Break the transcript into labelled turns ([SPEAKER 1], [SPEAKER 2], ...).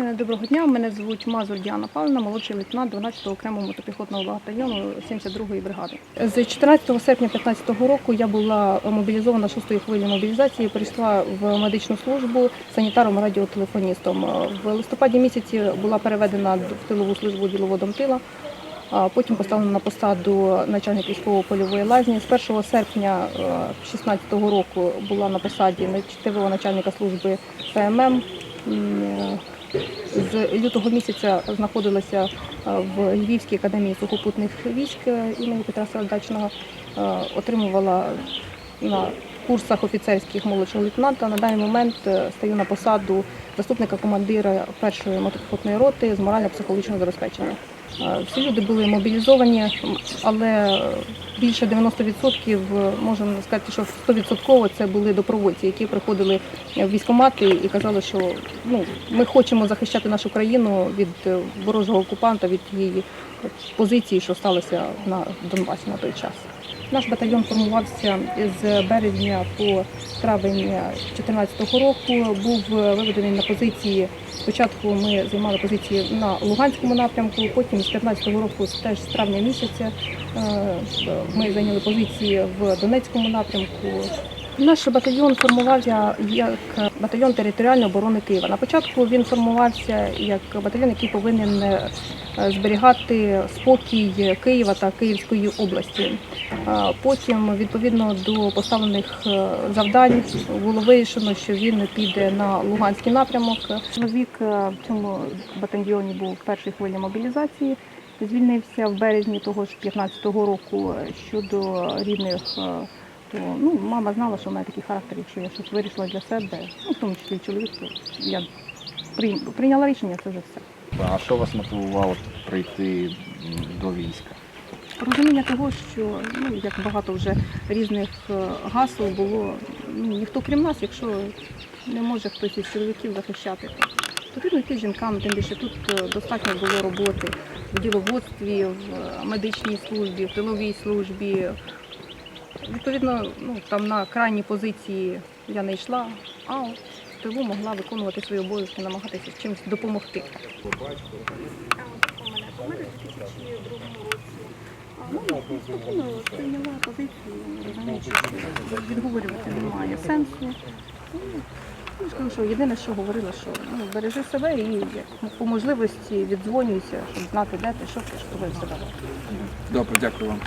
[SPEAKER 1] Е, Доброго дня, мене звуть Мазур Діана Павлівна, молодший лейтенант 12-го окремого мотопіхотного батальйону 72-ї бригади. З 14 серпня 2015 року я була мобілізована шостої хвилі мобілізації, прийшла в медичну службу санітаром радіотелефоністом. Е, В листопаді місяці була переведена в тилову службу діловодом тила. Потім поставлена на посаду начальник військово-польової лазні. З 1 серпня 2016 року була на посаді ТВО начальника служби ПММ. Лютого місяця знаходилася е, в Львівській академії сухопутних військ е, імені Петра Сагайдачного, Е, отримувала на курсах офіцерських молодшого лейтенанта. На даний момент стаю на посаду заступника командира першої мотопіхотної роти з морально-психологічного забезпечення. Е, Всі люди були мобілізовані, але більше 90% е, можемо сказати, що 100% це були добровольці, які приходили в військомати і казали, що ну ми хочемо захищати нашу країну від е, ворожого окупанта, від тієї позиції, що сталося на Донбасі на той час. Наш батальйон формувався з березня по травень 2014 року. Був виведений на позиції. Спочатку ми займали позиції на Луганському напрямку, потім з 2015 року, теж з травня місяця, е, ми зайняли позиції в Донецькому напрямку. Наш батальйон формувався як батальйон територіальної оборони Києва. На початку він формувався як батальйон, який повинен е, зберігати спокій Києва та Київської області. Потім, відповідно до поставлених е, завдань, було вирішено, що він піде на Луганський напрямок. Чоловік е, в цьому батальйоні був в першій хвилі мобілізації. Звільнився в березні того ж 15-го року щодо рідних. То ну, мама знала, що в мене такий характер, якщо я щось вирішила для себе, ну, в тому числі чоловік, то я прийняла рішення, це вже все.
[SPEAKER 2] А що вас мотивувало прийти до війська?
[SPEAKER 1] Розуміння того, що ну як багато вже різних е, гасел було, ну ніхто крім нас, якщо не може хтось із чоловіків захищати, то потрібно йти жінкам, тим більше тут е, достатньо було роботи в діловодстві, в е, медичній службі, в тиловій службі. Відповідно, ну там на крайній позиції я не йшла, а от в тилу могла виконувати свої обов'язки, намагатися чимось допомогти. Ну, спокійно прийняла позицію, розуміючи, що відговорювати немає сенсу. Ну, скажу, що єдине, що говорила, що ну, бережи себе і по можливості віддзвонюйся, щоб знати, де ти, що ти, що тобі давати.
[SPEAKER 3] Добре, дякую вам.